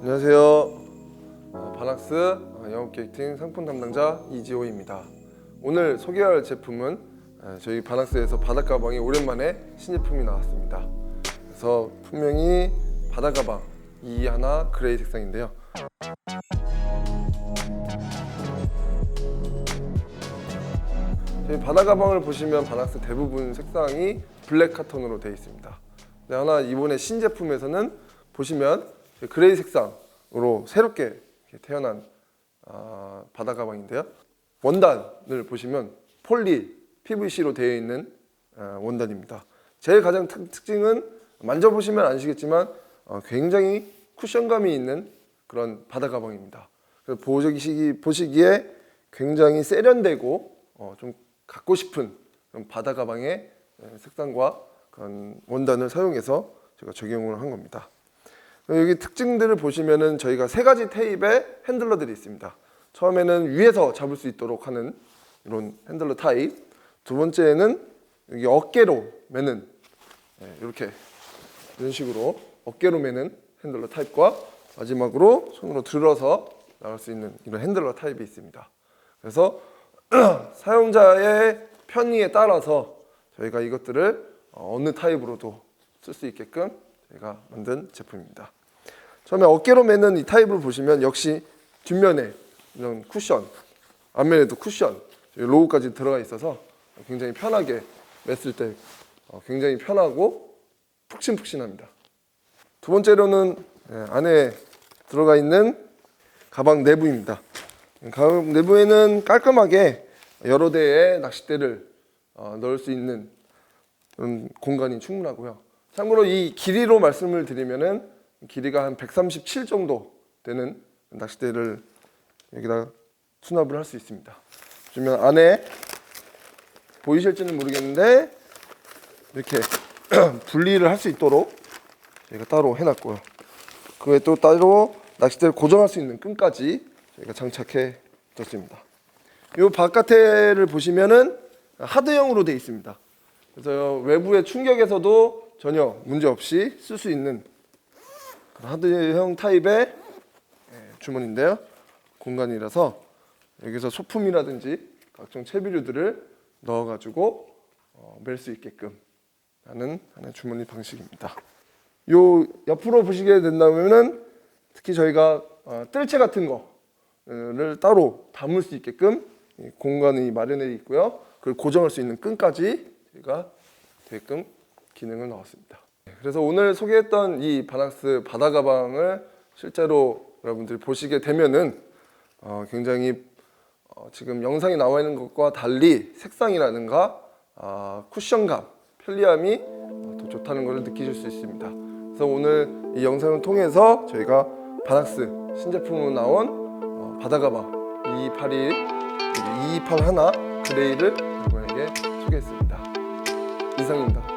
안녕하세요. 어, 바낙스 어, 영업기획팀 상품 담당자 이지호입니다. 오늘 소개할 제품은 어, 저희 바낙스에서 바닥 가방이 오랜만에 신제품이 나왔습니다. 그래서 분명히 바닥 가방 이 하나 그레이 색상인데요. 저희 바다 가방을 보시면 바낙스 대부분 색상이 블랙 카톤으로 되어 있습니다. 근데 하나 이번에 신제품에서는 보시면 그레이 색상으로 새롭게 태어난 아, 바다 가방인데요. 원단을 보시면 폴리 PVC로 되어 있는 아, 원단입니다. 제일 가장 특, 특징은 만져보시면 아시겠지만 어, 굉장히 쿠션감이 있는 그런 바다 가방입니다. 보시기, 보시기에 굉장히 세련되고 어, 좀 갖고 싶은 바다 가방의 예, 색상과 그런 원단을 사용해서 제가 적용을 한 겁니다. 여기 특징들을 보시면은 저희가 세 가지 테이프의 핸들러들이 있습니다. 처음에는 위에서 잡을 수 있도록 하는 이런 핸들러 타입. 두 번째는 여기 어깨로 매는 예, 이렇게 이런 식으로 어깨로 매는 핸들러 타입과 마지막으로 손으로 들어서 나갈 수 있는 이런 핸들러 타입이 있습니다. 그래서 사용자의 편의에 따라서 저희가 이것들을 어, 어느 타입으로도 쓸 수 있게끔 저희가 만든 제품입니다. 처음에 어깨로 매는 이 타입을 보시면 역시 뒷면에 이런 쿠션, 앞면에도 쿠션, 로우까지 들어가 있어서 굉장히 편하게 맸을 때 어, 굉장히 편하고 푹신푹신합니다. 두 번째로는 예, 안에 들어가 있는 가방 내부입니다. 가방 내부에는 깔끔하게 여러 대의 낚싯대를 어, 넣을 수 있는 그런 공간이 충분하고요. 참고로 이 길이로 말씀을 드리면은 길이가 한 137 정도 되는 낚싯대를 여기다 수납을 할 수 있습니다. 보시면 안에 보이실지는 모르겠는데 이렇게 분리를 할 수 있도록 저희가 따로 해놨고요. 그 외에 또 따로 낚싯대를 고정할 수 있는 끈까지 저희가 장착해 뒀습니다. 이 바깥에를 보시면은 하드형으로 되어 있습니다. 그래서 외부의 충격에서도 전혀 문제 없이 쓸 수 있는 하드형 타입의 예, 주머니인데요. 공간이라서 여기서 소품이라든지 각종 채비류들을 넣어가지고 어, 멜수 있게끔 하는 하나의 주머니 방식입니다. 요 옆으로 보시게 된다면은 특히 저희가 어, 뜰채 같은 거를 따로 담을 수 있게끔 이 공간이 마련되어 있고요. 그걸 고정할 수 있는 끈까지 저희가 되게끔 기능을 넣었습니다. 그래서 오늘 소개했던 이 바낙스 바다 가방을 실제로 여러분들이 보시게 되면은 어, 굉장히 어, 지금 영상에 나와 있는 것과 달리 색상이라든가 아, 쿠션감, 편리함이 어, 더 좋다는 것을 느끼실 수 있습니다. 그래서 오늘 이 영상을 통해서 저희가 바낙스 신제품으로 나온 어, 바다 가방 2281 228 하나 그레이를 여러분에게 소개했습니다. 이상입니다.